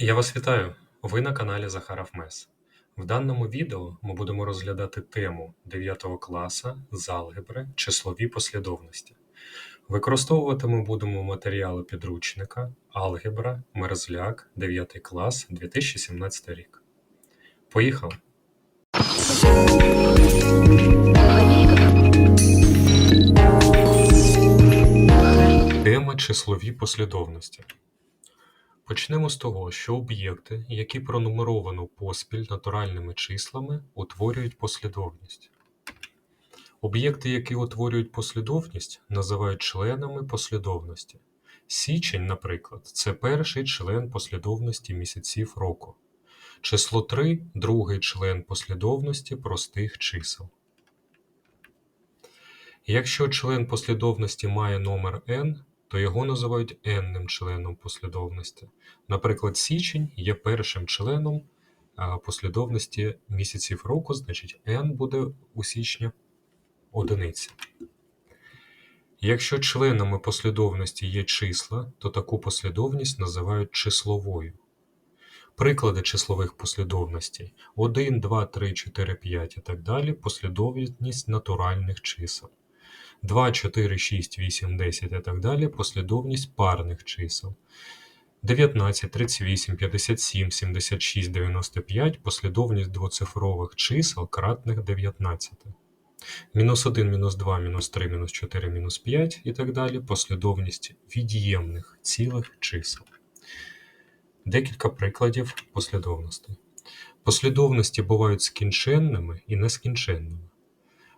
Я вас вітаю! Ви на каналі Захаров Мес. В даному відео ми будемо розглядати тему 9 класа з алгебри числові послідовності. Використовувати ми будемо матеріали підручника Алгебра, Мерзляк, 9 клас, 2017 рік. Поїхали! Тема числові послідовності. Почнемо з того, що об'єкти, які пронумеровано поспіль натуральними числами, утворюють послідовність. Об'єкти, які утворюють послідовність, називають членами послідовності. Січень, наприклад, це перший член послідовності місяців року. Число 3 другий член послідовності простих чисел. Якщо член послідовності має номер n, то його називають n-ним членом послідовності. Наприклад, січень є першим членом послідовності місяців року, значить n буде у січні одиниця. Якщо членами послідовності є числа, то таку послідовність називають числовою. Приклади числових послідовностей 1, 2, 3, 4, 5 і так далі послідовність натуральних чисел. 2, 4, 6, 8, 10 і так далі послідовність парних чисел. 19, 38, 57, 76, 95 послідовність двоцифрових чисел кратних 19. Мінус 1, мінус 2, мінус 3, мінус 4, мінус 5 і так далі послідовність від'ємних цілих чисел. Декілька прикладів послідовностей. Послідовності бувають скінченними і нескінченними.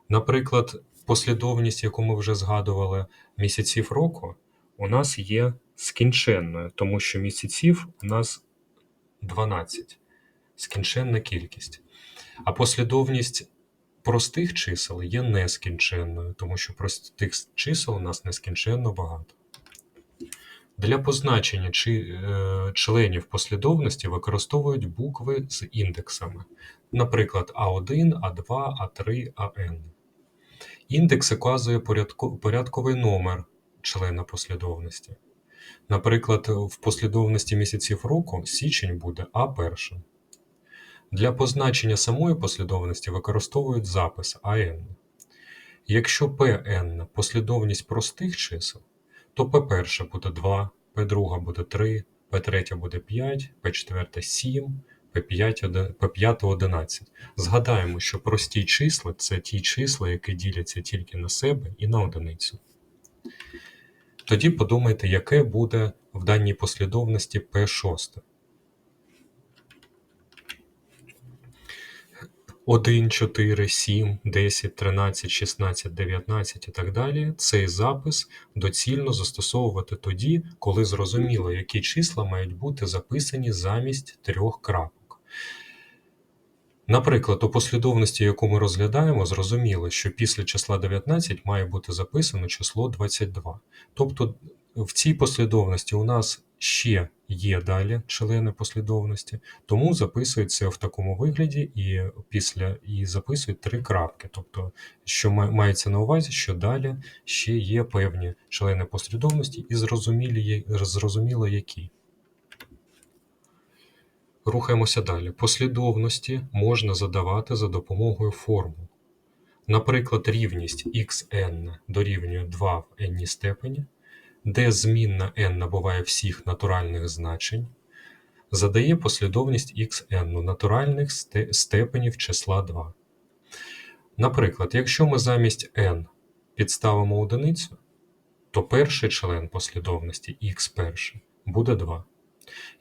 Наприклад, послідовність, яку ми вже згадували місяців року, у нас є скінченною, тому що місяців у нас 12, скінченна кількість. А послідовність простих чисел є нескінченною, тому що простих чисел у нас нескінченно багато. Для позначення е, членів послідовності використовують букви з індексами, наприклад, А1, А2, А3, АН. Індекс указує порядковий номер члена послідовності. Наприклад, в послідовності місяців року січень буде А1. Для позначення самої послідовності використовують запис АН. Якщо Pn послідовність простих чисел, то P1 буде 2, P2 буде 3, P3 буде 5, P4 7, P5 11. Згадаємо, що прості числа це ті числа, які діляться тільки на себе і на одиницю. Тоді подумайте, яке буде в даній послідовності P6. 1, 4, 7, 10, 13, 16, 19 і так далі. Цей запис доцільно застосовувати тоді, коли зрозуміло, які числа мають бути записані замість трьох крапок. Наприклад, у послідовності, яку ми розглядаємо, зрозуміло, що після числа 19 має бути записано число 22. Тобто в цій послідовності у нас ще є далі члени послідовності, тому записується в такому вигляді і після і записують три крапки. Тобто, що мається на увазі, що далі ще є певні члени послідовності і зрозуміло які. Рухаємося далі. Послідовності можна задавати за допомогою формул. Наприклад, рівність xn дорівнює 2 в n степені, де змінна n набуває всіх натуральних значень, задає послідовність xn натуральних степенів числа 2. Наприклад, якщо ми замість n підставимо одиницю, то перший член послідовності x перший буде 2.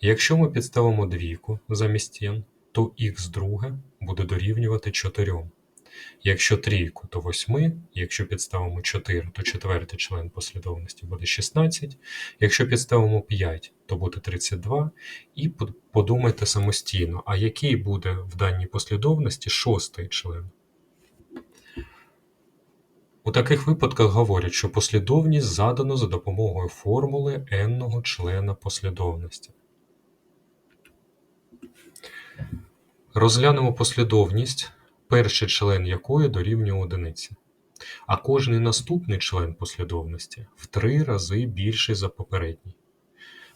Якщо ми підставимо двійку замість n, то х друге буде дорівнювати 4. Якщо трійку, то 8, якщо підставимо 4, то четвертий член послідовності буде 16, якщо підставимо 5, то буде 32. І подумайте самостійно, а який буде в даній послідовності шостий член. У таких випадках говорять, що послідовність задано за допомогою формули n-ного члена послідовності. Розглянемо послідовність, перший член якої дорівнює одиниці, а кожний наступний член послідовності в три рази більший за попередній.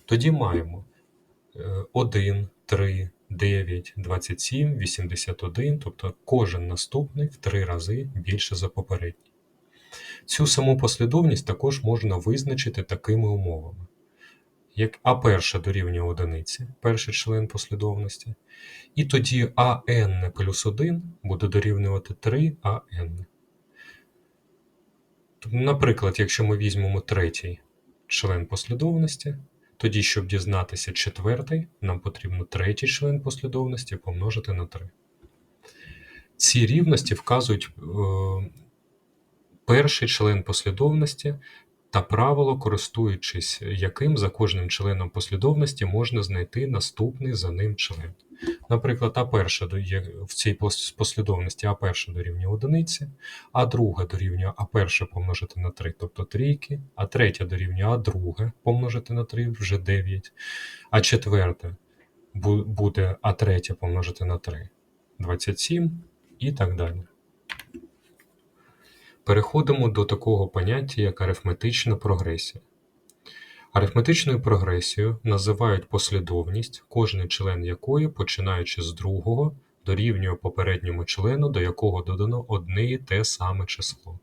Тоді маємо 1, 3, 9, 27, 81, тобто кожен наступний в три рази більше за попередній. Цю саму послідовність також можна визначити такими умовами. Як А перша дорівнює одиниці, перший член послідовності, і тоді АН плюс 1 буде дорівнювати 3АН. Наприклад, якщо ми візьмемо третій член послідовності, тоді, щоб дізнатися четвертий, нам потрібно третій член послідовності помножити на 3. Ці рівності вказують е, перший член послідовності та правило, користуючись яким за кожним членом послідовності можна знайти наступний за ним член. Наприклад, А1 є в цій послідовності А1 дорівнює одиниці, А2 дорівнює А1 помножити на 3, тобто трійки, А3 дорівнює А2 помножити на 3, вже 9, А4 буде А3 помножити на 3, 27 і так далі. Переходимо до такого поняття, як арифметична прогресія. Арифметичною прогресією називають послідовність, кожний член якої, починаючи з другого, дорівнює попередньому члену, до якого додано одне і те саме число.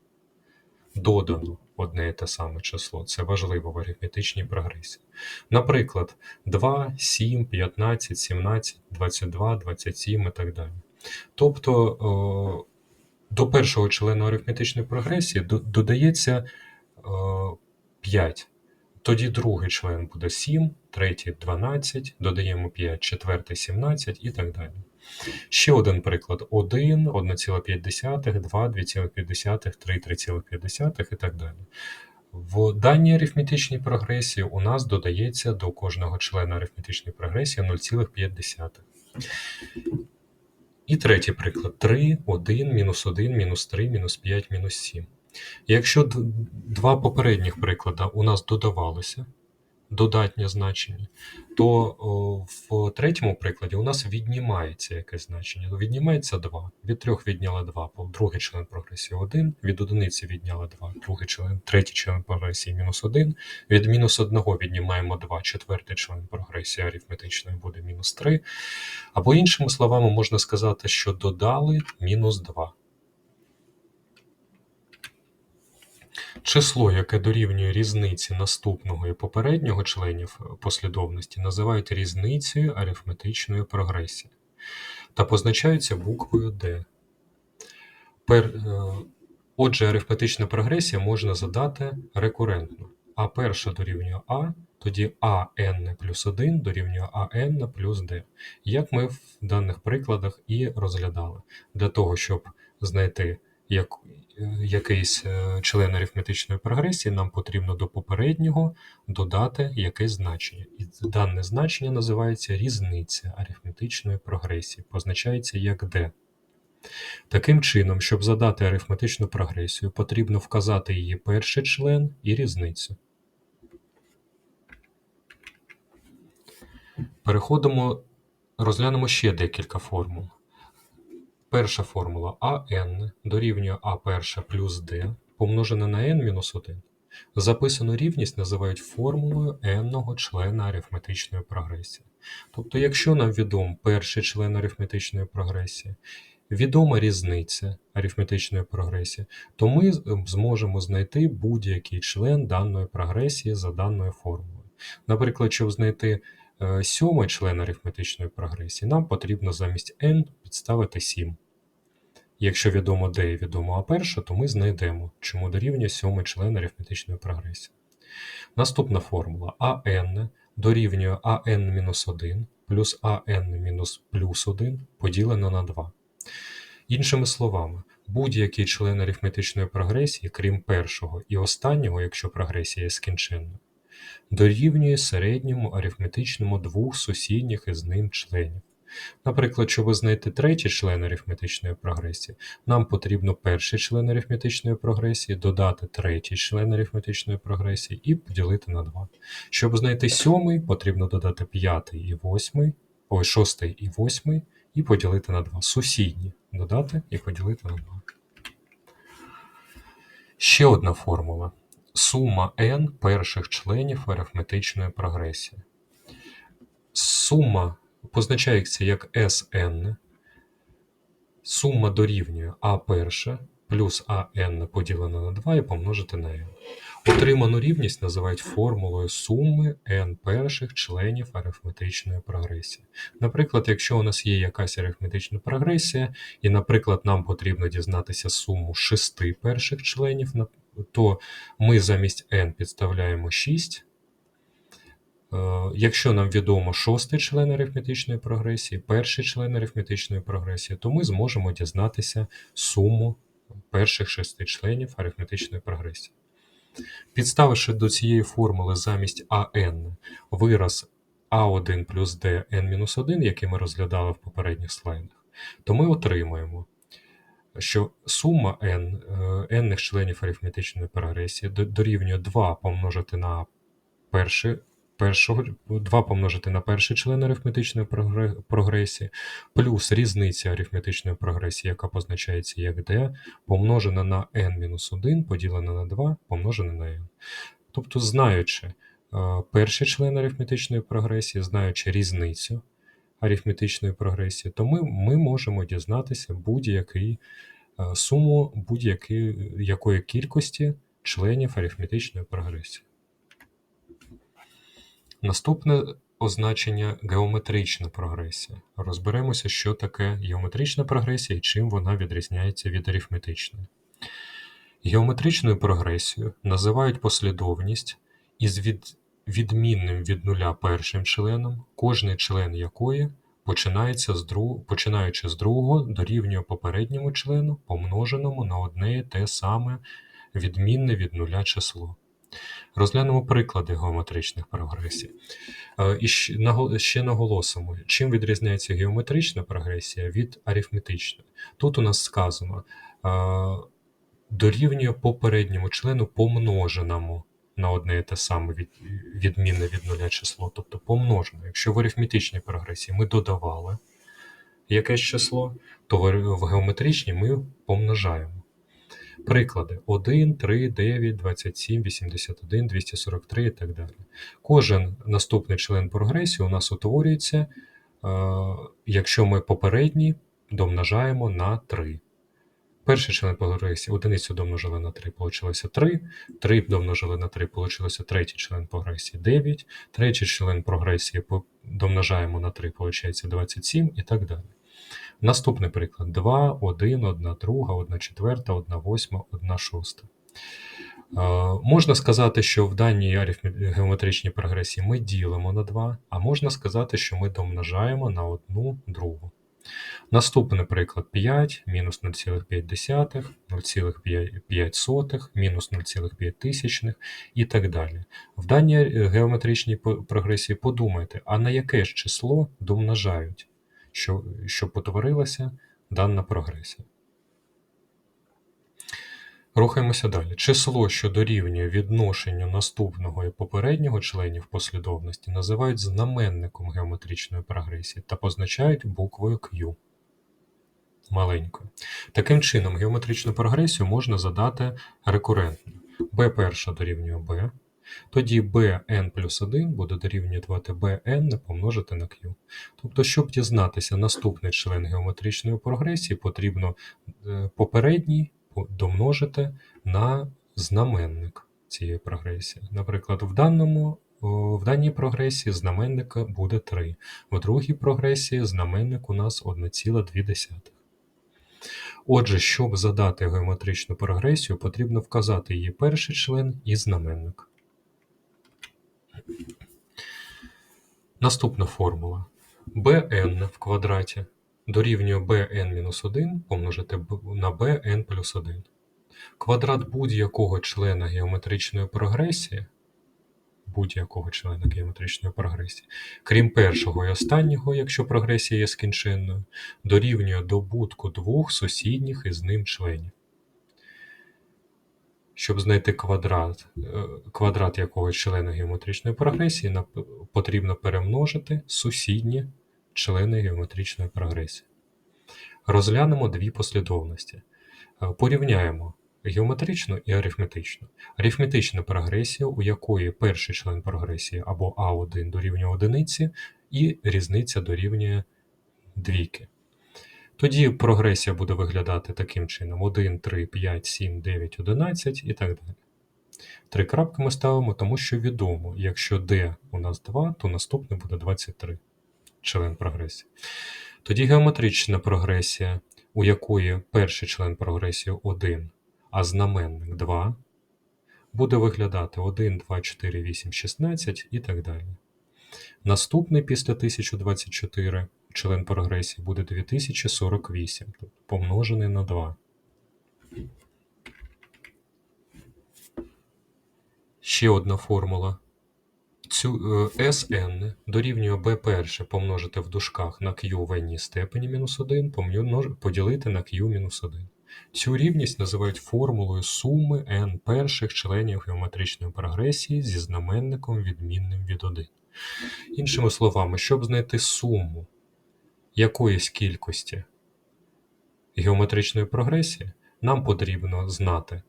Додано одне і те саме число. Це важливо в арифметичній прогресії. Наприклад, 2, 7, 15, 17, 22, 27 і так далі. Тобто до першого члена арифметичної прогресії додається 5. Тоді другий член буде 7, третій 12, додаємо 5, четвертий 17 і так далі. Ще один приклад: 1, 1,5, 2, 2,5, 3, 3,5 і так далі. В даній арифметичній прогресії у нас додається до кожного члена арифметичної прогресії 0,5. І третій приклад: 3, 1, мінус 1, мінус 3, мінус 5, мінус 7. Якщо два попередніх приклади у нас додавалися, додатнє значення, то в третьому прикладі у нас віднімається якесь значення. Віднімається 2. Від 3 відняли 2, другий член прогресії 1, від одиниці відняли 2, другий член, третій член прогресії мінус 1, від мінус 1 віднімаємо 2, четвертий член прогресії арифметичної буде мінус 3. Або іншими словами, можна сказати, що додали мінус 2. Число, яке дорівнює різниці наступного і попереднього членів послідовності, називають різницею арифметичної прогресії та позначаються буквою D. Пер, е, отже, арифметична прогресія можна задати рекурентно. А перша дорівнює А, тоді АН плюс 1 дорівнює АН плюс D. Як ми в даних прикладах і розглядали. Для того, щоб знайти як, якийсь е, член арифметичної прогресії, нам потрібно до попереднього додати якесь значення. І дане значення називається різниця арифметичної прогресії, позначається як D. Таким чином, щоб задати арифметичну прогресію, потрібно вказати її перший член і різницю. Переходимо, розглянемо ще декілька формул. Перша формула АН дорівнює А1 плюс d помножене на n-1. Записану рівність називають формулою n-го члена арифметичної прогресії. Тобто, якщо нам відом перший член арифметичної прогресії, відома різниця арифметичної прогресії, то ми зможемо знайти будь-який член даної прогресії за даною формулою. Наприклад, щоб знайти сьомий член арифметичної прогресії, нам потрібно замість n підставити 7. Якщо відомо d і відомо А1, то ми знайдемо, чому дорівнює сьомий член арифметичної прогресії. Наступна формула АН дорівнює АН-1 плюс АН плюс 1 поділено на 2. Іншими словами, будь-який член арифметичної прогресії, крім першого і останнього, якщо прогресія є скінченною, дорівнює середньому арифметичному двох сусідніх із ним членів. Наприклад, щоб знайти третій член арифметичної прогресії, нам потрібно перший член арифметичної прогресії додати третій член арифметичної прогресії і поділити на 2. Щоб знайти сьомий, потрібно додати п'ятий і восьмий, ой, шостий і восьмий і поділити на 2. Сусідні додати і поділити на 2. Ще одна формула. Сума n перших членів арифметичної прогресії. сума позначається як Sn, сума дорівнює А1 плюс АН поділено на 2 і помножити на n. Отриману рівність називають формулою суми n перших членів арифметичної прогресії. Наприклад, якщо у нас є якась арифметична прогресія, і, наприклад, нам потрібно дізнатися суму шести перших членів, то ми замість n підставляємо 6. Е, Якщо нам відомо шостий член арифметичної прогресії, перший член арифметичної прогресії, то ми зможемо дізнатися суму перших шести членів арифметичної прогресії. Підставивши до цієї формули замість АН вираз А1 плюс Д n-1, який ми розглядали в попередніх слайдах, то ми отримаємо, що сума n, е, n членів арифметичної прогресії дорівнює 2 помножити на перший, першого, 2 помножити на перший член арифметичної прогресії, плюс різниця арифметичної прогресії, яка позначається як d, помножена на n-1 поділена на 2 помножена на n. Тобто, знаючи е, перший член арифметичної прогресії, знаючи різницю арифметичної прогресії, то ми, ми можемо дізнатися будь-який е, суму будь-якої якої кількості членів арифметичної прогресії. Наступне означення геометрична прогресія. Розберемося, що таке геометрична прогресія і чим вона відрізняється від арифметичної. Геометричною прогресією називають послідовність із від, відмінним від нуля першим членом, кожний член якої починається з друг, починаючи з другого дорівнює попередньому члену, помноженому на одне і те саме відмінне від нуля число. Розглянемо приклади геометричних прогресій. Е, І ще наголосимо, чим відрізняється геометрична прогресія від арифметичної. Тут у нас сказано е, дорівнює попередньому члену помноженому на одне і те саме відмінне від нуля число, тобто помножено. Якщо в арифметичній прогресії ми додавали якесь число, то в, в геометричній ми помножаємо. Приклади 1, 3, 9, 27, 81, 243 і так далі. Кожен наступний член прогресії у нас утворюється, е, якщо ми попередній домножаємо на 3. Перший член прогресії одиницю домножили на 3, вийшло 3. 3 домножили на 3, вийшло третій член прогресії 9. Третій член прогресії домножаємо на 3, виходить 27 і так далі. Наступний приклад: 2, 1, 1 друга, 1 четверта, 1 восьма, 1 шоста. Е, Можна сказати, що в даній геометричній прогресії ми ділимо на 2, а можна сказати, що ми домножаємо на 1 другу. Наступний приклад 5, мінус 0,5, 0,5, мінус 0,5 і так далі. В даній геометричній прогресії подумайте, а на яке ж число домножають, що, щоб утворилася дана прогресія. Рухаємося далі. Число, що дорівнює відношенню наступного і попереднього членів послідовності, називають знаменником геометричної прогресії та позначають буквою Q. Маленькою. Таким чином, геометричну прогресію можна задати рекурентно. b перша дорівнює b, тоді bn плюс 1 буде дорівнювати bn помножити на q. Тобто, щоб дізнатися наступний член геометричної прогресії, потрібно е, попередній домножити на знаменник цієї прогресії. Наприклад, в, даному, в даній прогресії знаменник буде 3, в другій прогресії знаменник у нас 1,2. Отже, щоб задати геометричну прогресію, потрібно вказати її перший член і знаменник. Наступна формула. bn в квадраті дорівнює bn-1 помножити на bn плюс 1. Квадрат будь-якого члена геометричної прогресії, будь-якого члена геометричної прогресії, крім першого і останнього, якщо прогресія є скінченною, дорівнює добутку двох сусідніх із ним членів. Щоб знайти квадрат, е, квадрат якогось члена геометричної прогресії, потрібно перемножити сусідні члени геометричної прогресії. Розглянемо дві послідовності. Е, Порівняємо геометричну і арифметичну. Арифметична прогресія, у якої перший член прогресії або А1 дорівнює одиниці, і різниця дорівнює двійки. Тоді прогресія буде виглядати таким чином: 1, 3, 5, 7, 9, 11 і так далі. Три крапки ми ставимо, тому що відомо, якщо d у нас 2, то наступне буде 23 член прогресії. Тоді геометрична прогресія, у якої перший член прогресії 1, а знаменник 2, буде виглядати 1, 2, 4, 8, 16 і так далі. Наступний після 1024 член прогресії буде 2048, тобто помножений на 2. Ще одна формула. Цю е, Sn дорівнює b1 помножити в дужках на q в n степені мінус 1 поділити на q мінус 1. Цю рівність називають формулою суми n перших членів геометричної прогресії зі знаменником відмінним від 1. Іншими словами, щоб знайти суму якоїсь кількості геометричної прогресії, нам потрібно знати е,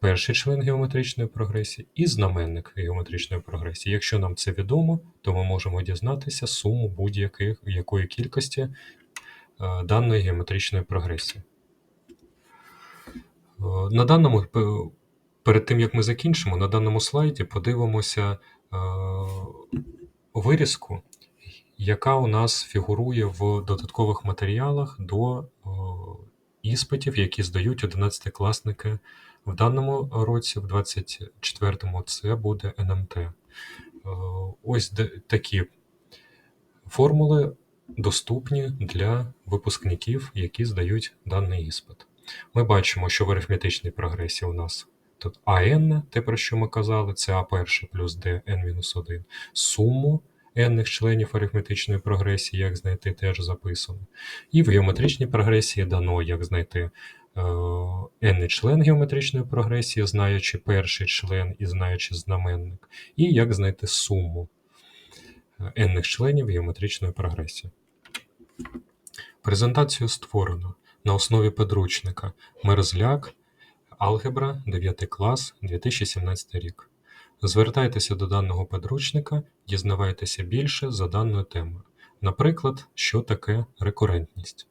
перший член геометричної прогресії і знаменник геометричної прогресії. Якщо нам це відомо, то ми можемо дізнатися суму будь-якої якої кількості е, даної геометричної прогресії. Е, На даному, перед тим як ми закінчимо, на даному слайді подивимося вирізку, яка у нас фігурує в додаткових матеріалах до е, іспитів, які здають 11-класники. В даному році, в 24-му, це буде НМТ. Е, Ось такі формули доступні для випускників, які здають даний іспит. Ми бачимо, що в арифметичній прогресії у нас тут АН, те, про що ми казали, це А1 плюс Д n-1. Суму n членів арифметичної прогресії, як знайти, теж записано. І в геометричній прогресії дано, як знайти е, n член геометричної прогресії, знаючи перший член і знаючи знаменник, і як знайти суму n членів геометричної прогресії. Презентацію створено на основі підручника Мерзляк, Алгебра, 9 клас, 2017 рік. Звертайтеся до даного підручника, дізнавайтеся більше за даною темою. Наприклад, що таке рекурентність.